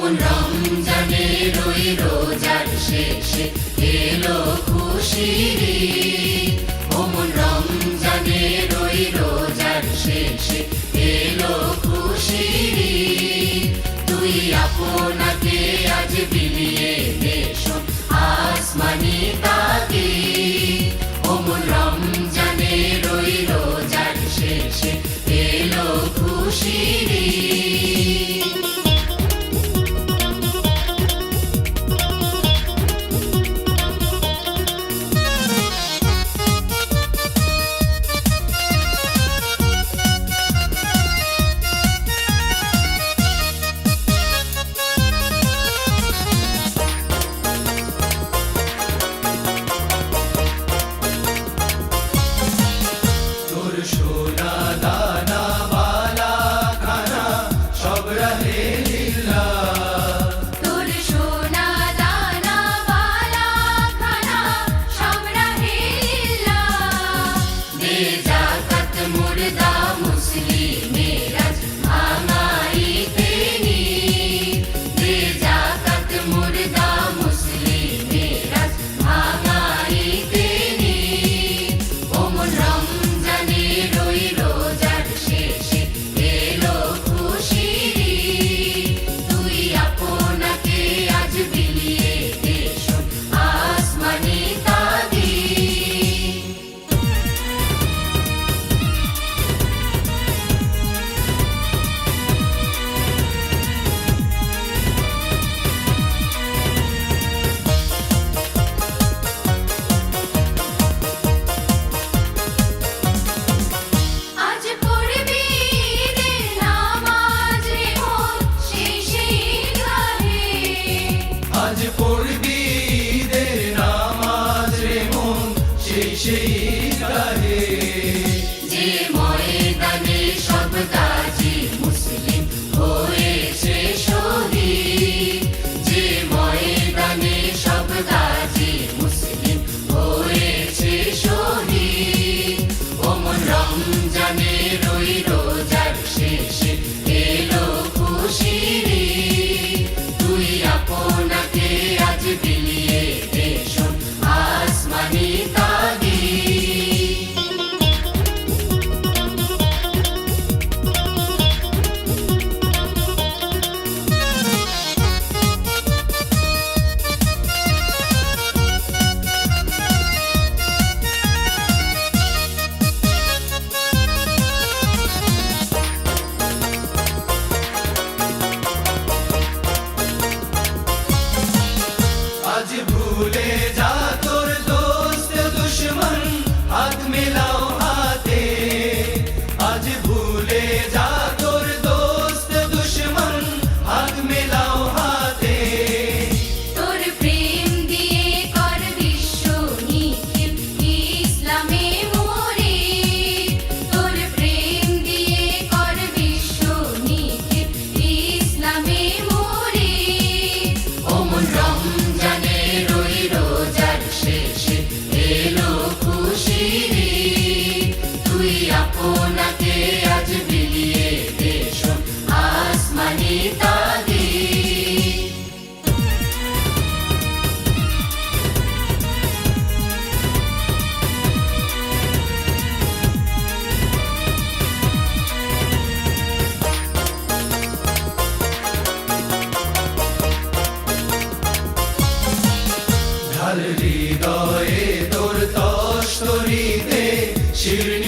মন রমজানে রই রোজার শেষে এলো খুশিরি। ও মন রমজানে রই রোজার শেষে এলো খুশিরি। তুই আপনাকে আজ বিলিয়ে দেশ, আসমানি তাদের today. Şirin